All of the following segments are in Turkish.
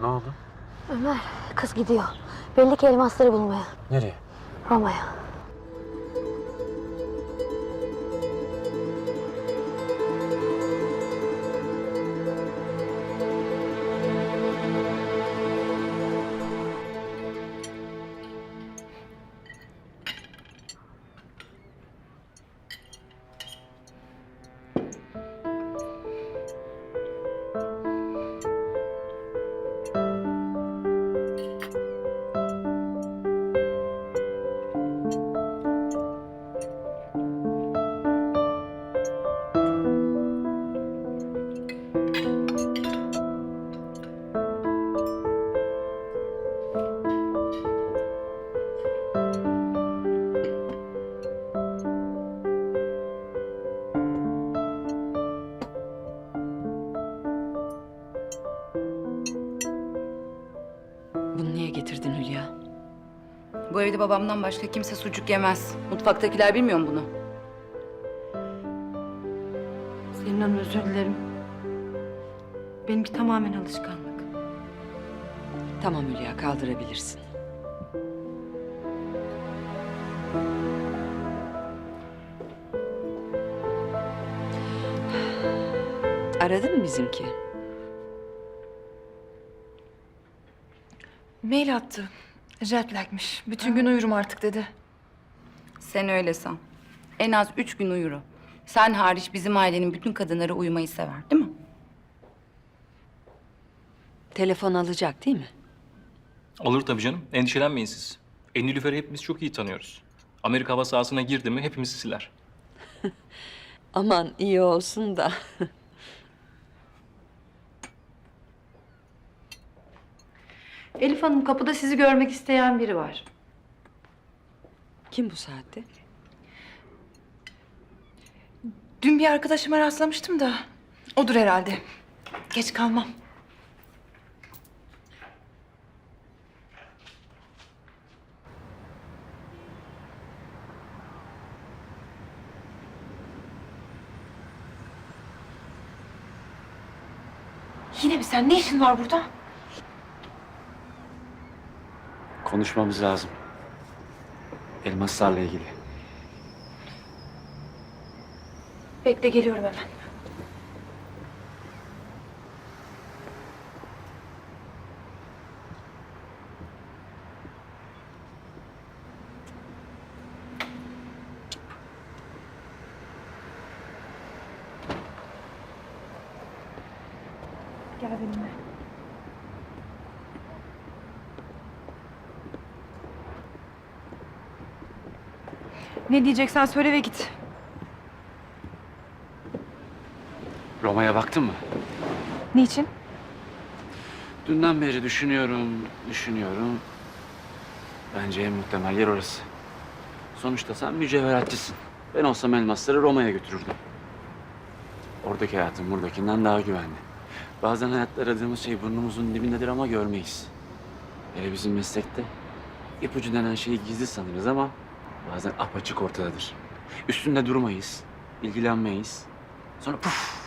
Ne oldu? Ömer, kız gidiyor. Belli ki elmasları bulmaya. Nereye? Roma'ya. Hülya? Bu evde babamdan başka kimse sucuk yemez. Mutfaktakiler bilmiyor mu bunu? Selin Hanım özür dilerim. Benimki tamamen alışkanlık. Tamam Hülya kaldırabilirsin. Aradı mı bizimki? Mail attı. Jet lag'miş. Bütün gün uyurum artık dedi. Sen öyle san. En az üç gün uyur o. Sen hariç bizim ailenin bütün kadınları uyumayı sever değil mi? Telefon alacak değil mi? Olur tabii canım. Endişelenmeyin siz. E, Nilüfer'i hepimiz çok iyi tanıyoruz. Amerika hava sahasına girdi mi hepimizi siler. Aman iyi olsun da. Elif Hanım kapıda sizi görmek isteyen biri var. Kim bu saatte? Dün bir arkadaşıma rastlamıştım da odur herhalde. Geç kalmam. Yine mi sen? Ne işin var burada? Konuşmamız lazım. Elmaslarla ilgili. Bekle geliyorum hemen. Gel benimle. Ne diyeceksen söyle ve git. Roma'ya baktın mı? Niçin? Dünden beri düşünüyorum, düşünüyorum. Bence en muhtemel yer orası. Sonuçta sen mücevheratçısın. Ben olsam elmasları Roma'ya götürürdüm. Oradaki hayatın buradakinden daha güvenli. Bazen hayatta aradığımız şey burnumuzun dibindedir ama görmeyiz. Hele bizim meslekte ipucu denen şeyi gizli sanırız ama bazen apaçık ortadadır. Üstünde durmayız, ilgilenmeyiz. Sonra puf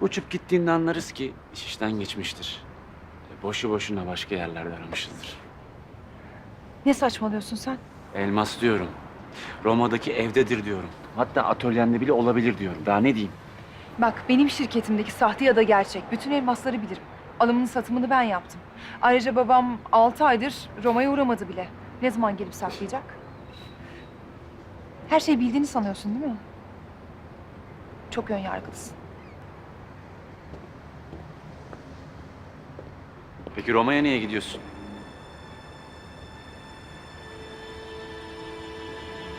Uçup gittiğinde anlarız ki iş işten geçmiştir. E, Boşu boşuna başka yerlerde aramışızdır. Ne saçmalıyorsun sen? Elmas diyorum. Roma'daki evdedir diyorum. Hatta atölyende bile olabilir diyorum. Daha ne diyeyim? Bak benim şirketimdeki sahte ya da gerçek. Bütün elmasları bilirim. Alımını satımını ben yaptım. Ayrıca babam altı aydır Roma'ya uğramadı bile. Ne zaman gelip saklayacak? Her şeyi bildiğini sanıyorsun değil mi? Çok önyargılısın. Peki Roma'ya niye gidiyorsun?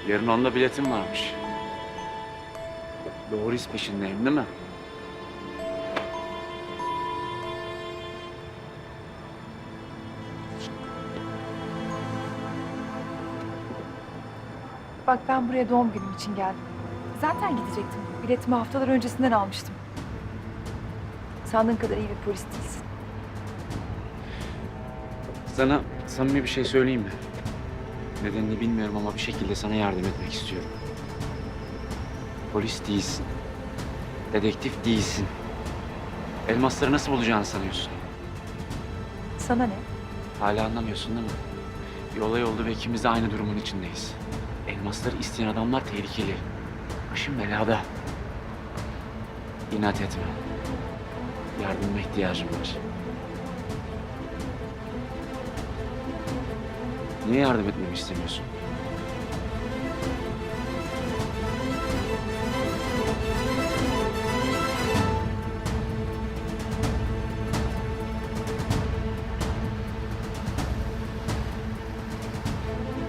Yarın onda biletim varmış. Doğru iz peşindeyim değil mi? Bak ben buraya doğum günüm için geldim. Zaten gidecektim. Biletimi haftalar öncesinden almıştım. Sandığın kadar iyi bir polis değilsin. Sana samimi bir şey söyleyeyim mi? Nedenini bilmiyorum ama bir şekilde sana yardım etmek istiyorum. Polis değilsin. Dedektif değilsin. Elmasları nasıl bulacağını sanıyorsun? Sana ne? Hala anlamıyorsun değil mi? Bir olay oldu ve ikimiz de aynı durumun içindeyiz. Elmasları isteyen adamlar tehlikeli. Başım belada. İnat etme. Yardıma ihtiyacım var. Niye yardım etmemi istemiyorsun?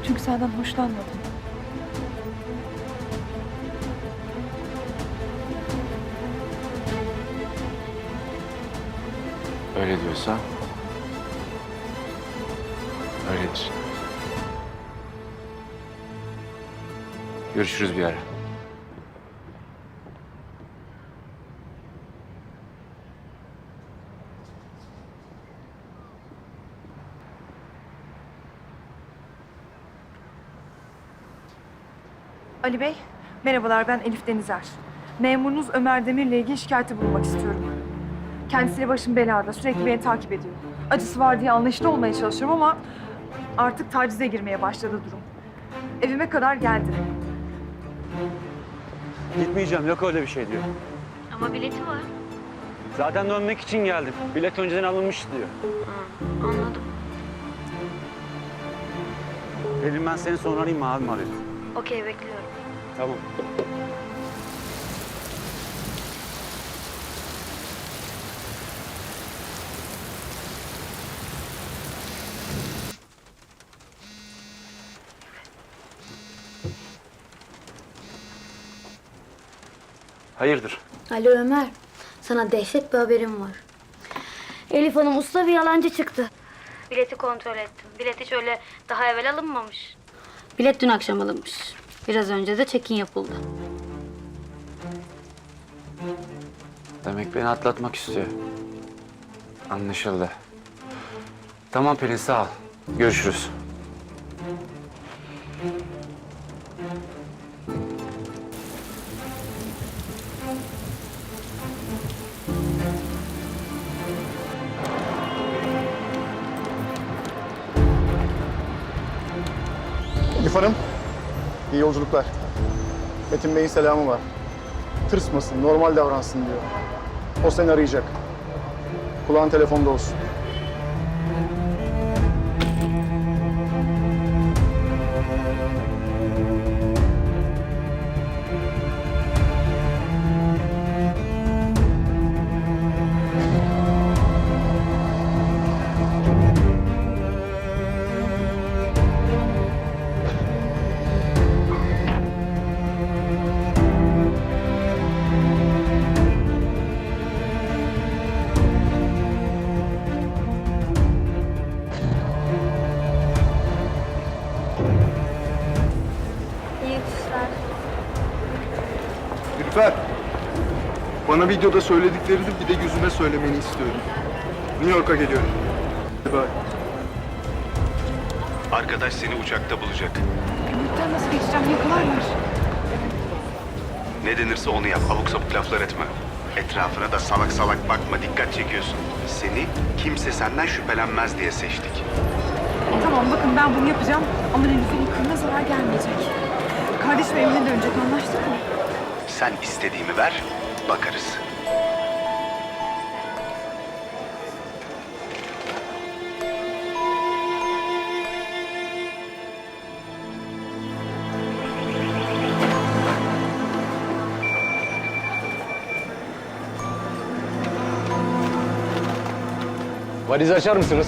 Çünkü senden hoşlanmadım. Öyle diyorsa... Öyledir. Görüşürüz bir ara. Ali Bey, merhabalar ben Elif Denizer. Memurunuz Ömer Demir'le ilgili şikayeti bulmak istiyorum. Kendisiyle başım belada, sürekli beni takip ediyor. Acısı var diye anlayışlı olmaya çalışıyorum ama artık tacize girmeye başladı durum. Evime kadar geldi. Gitmeyeceğim yok öyle bir şey diyor. Ama bileti var. Zaten dönmek için geldim. Bilet önceden alınmış diyor. Anladım. Dedim ben seni sonra arayayım mı abim arıyor. Okey bekliyorum. Tamam. Hayırdır? Alo Ömer. Sana dehşet bir haberim var. Elif Hanım usta bir yalancı çıktı. Bileti kontrol ettim. Bilet hiç öyle daha evvel alınmamış. Bilet dün akşam alınmış. Biraz önce de check-in yapıldı. Demek beni atlatmak istiyor. Anlaşıldı. Tamam Pelin sağ ol. Görüşürüz. Elif Hanım, iyi yolculuklar. Metin Bey'in selamı var. Tırsmasın, normal davransın diyor. O seni arayacak. Kulağın telefonda olsun. Bana videoda söylediklerini bir de yüzüme söylemeni istiyorum. New York'a geliyorum. Bye. Arkadaş seni uçakta bulacak. Gümrükten nasıl geçeceğim? Yakalarlar. Ne denirse onu yap. Abuk sabuk laflar etme. Etrafına da salak salak bakma. Dikkat çekiyorsun. Seni kimse senden şüphelenmez diye seçtik. Tamam bakın ben bunu yapacağım ama Nilüfer'in kılına zarar gelmeyecek. Kardeşim evine dönecek anlaştık mı? Sen istediğimi ver, bakarız. Valizi açar mısınız?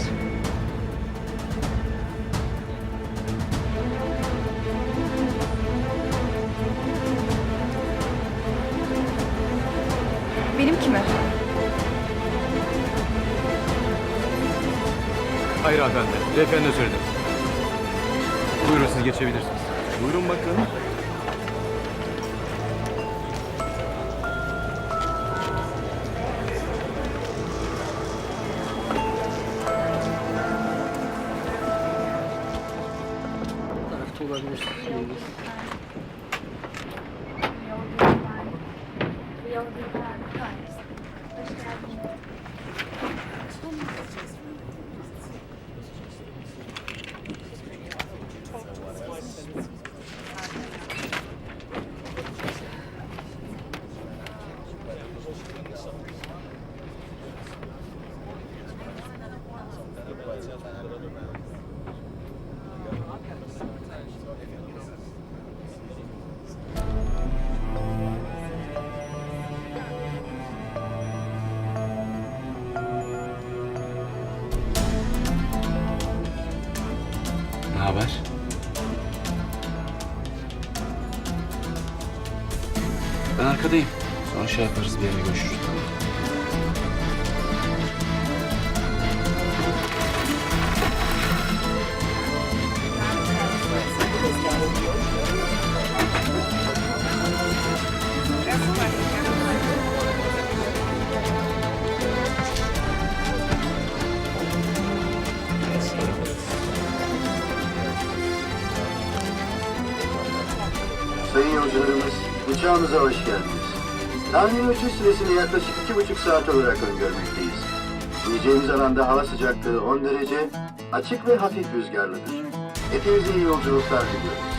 Benim kime? Hayır hanımefendi. Beyefendi özür dilerim. Buyurun siz geçebilirsiniz. Buyurun bakalım. Tarafta olabilirsiniz. Şey yaparız bir yere görüşürüz. Sayın yolcularımız, uçağımıza hoş geldiniz. Tahmini uçuş süresini yaklaşık iki buçuk saat olarak öngörmekteyiz. İneceğimiz alanda hava sıcaklığı 10 derece, açık ve hafif rüzgarlıdır. Hepinize iyi yolculuklar diliyoruz.